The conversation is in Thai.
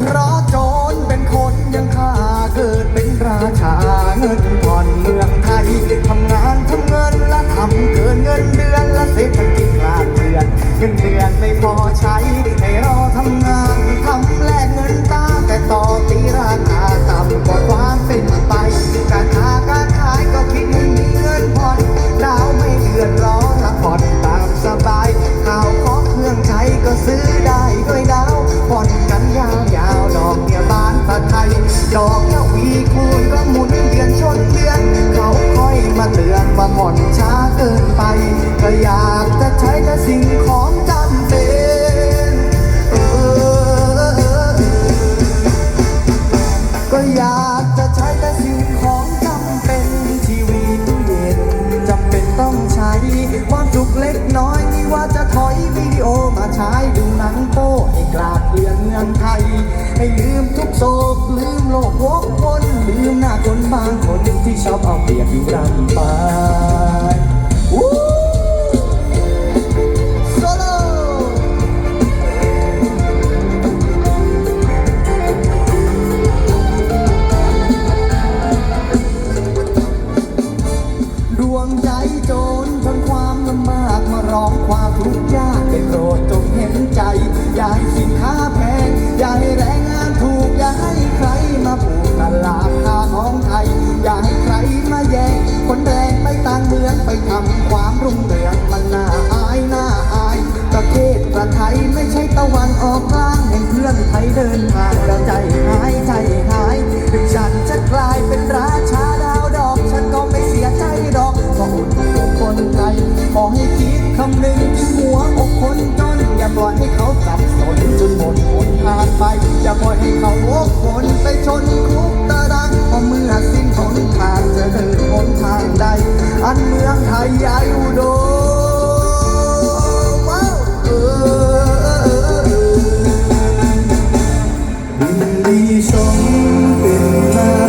เพราะโจรเป็นคนยังข้าเกิดเป็นราชาเงินก่อนเมืองไทยทำงานทำเงินและทำเกินเงินเดือนและเศรษฐกิจลาดเดือนเงินเดือนไม่พอใช้ให้เราทำงานทำ แต่สิ่งของจำเป็นเออก็อยากจะใช้แต่สิ่งของจำเป็นทีวีตู้เย็นจำเป็นต้องใช้ความสุขเล็กน้อยนี่ว่าจะถอยวิดีโอมาใช้ดูหนังโป้ให้กลาดเกลื่อนเมืองไทย ให้ลืมทุกโศกลืมโลกวกวนลืมหน้าคนบางคนที่ชอบเอาเปรียบอยู่รำไป องความทุกข์ยากได้โปรดจงเห็นใจ อย่าให้สินค้าแพง อย่าให้แรงงานถูก อย่าให้ใครมาผูกตลาดค้าของไทย อย่าให้ใครมาแย่งคนแรงไปต่างเมืองไปทำความรุ่งเรืองมันน่าอายน่าอาย ประเทศประไทยไม่ใช่ตะวันออกกลางแห่งเพื่อนไทยเดินทางแล้วใจหายใจหาย นไทขอให้คิดคำนึงงหัวอกคนจนอย่าปล่อยให้เขาสับสนจนหมดหนทางไป อย่าปล่อยให้เขาวกวนไปชนคุกตารางพอเมื่อสิ้นหนทางจะเดินหนทางใด อันเมืองไทยยายอุดม你生病了。